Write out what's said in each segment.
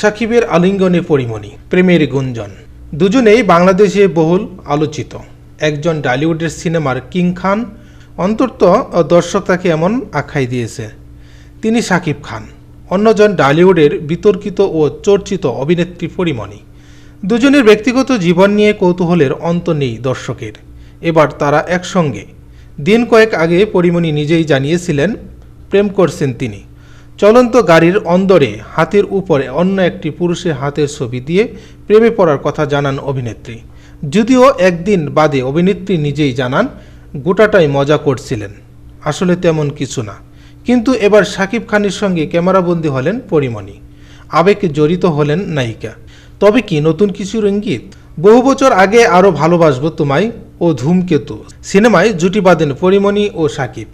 সাকিবের আলিঙ্গনে পরিমণি, প্রেমের গুঞ্জন। দুজনেই বাংলাদেশে বহুল আলোচিত। একজন ডালিউডের সিনেমার কিং খান, অন্তত দর্শক তাকে এমন আখ্যাই দিয়েছে, তিনি সাকিব খান। অন্যজন ডালিউডের বিতর্কিত ও চর্চিত অভিনেত্রী পরিমণি। দুজনের ব্যক্তিগত জীবন নিয়ে কৌতূহলের অন্ত নেই দর্শকের। এবার তারা একসঙ্গে। দিন কয়েক আগে পরিমণি নিজেই জানিয়েছিলেন, প্রেম করছেন তিনি। চলন্ত গাড়ির অন্দরে হাতের উপরে অন্য একটি পুরুষের হাতের ছবি দিয়ে প্রেমে পড়ার কথা জানান অভিনেত্রী। যদিও একদিন বাদে অভিনেত্রী নিজেই জানান, গোটাটাই মজা করছিলেন। আসলে তেমন কিছু না। কিন্তু এবার শাকিব খানের সঙ্গে ক্যামেরাবন্দি হলেন পরিমণি। আবেগে জড়িত হলেন নায়িকা। তবে কি নতুন কিছুর ইঙ্গিত বহু বছর আগে আরও ভালোবাসবো তোমায়, ও ধূমকেতু। সিনেমায় জুটি বাঁধেন পরিমণি ও সাকিব।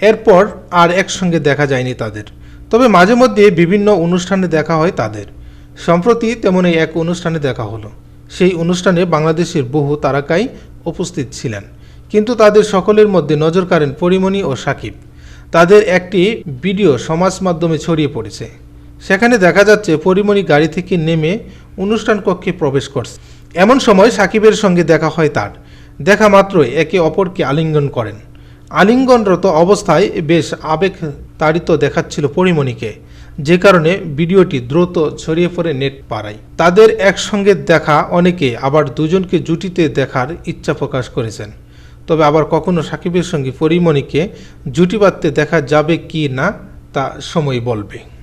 এরপর আর একসঙ্গে দেখা যায়নি তাদের। তবে মাঝে মধ্যে বিভিন্ন অনুষ্ঠানে দেখা হয় তাদের। সম্প্রতি তেমনই এক অনুষ্ঠানে দেখা হলো। সেই অনুষ্ঠানে বাংলাদেশের বহু তারকাই উপস্থিত ছিলেন। কিন্তু তাদের সকলের মধ্যে নজর কাড়েন পরিমণি ও সাকিব। তাদের একটি ভিডিও সমাজ মাধ্যমে ছড়িয়ে পড়েছে। সেখানে দেখা যাচ্ছে পরিমণি গাড়ি থেকে নেমে অনুষ্ঠান কক্ষে প্রবেশ করছে। এমন সময় সাকিবের সঙ্গে দেখা হয় তার। দেখা মাত্রই একে অপরকে আলিঙ্গন করেন। আলিঙ্গনরত অবস্থায় বেশ আবেগ তাড়িত দেখাচ্ছিল পরিমণিকে। যে কারণে ভিডিওটি দ্রুত ছড়িয়ে পড়ে নেট পাড়ায়। তাদের একসঙ্গে দেখা অনেকে আবার দুজনকে জুটিতে দেখার ইচ্ছা প্রকাশ করেছেন। তবে আবার কখনো সাকিবের সঙ্গে পরিমণিকে জুটি বাঁধতে দেখা যাবে কি না, তা সময় বলবে।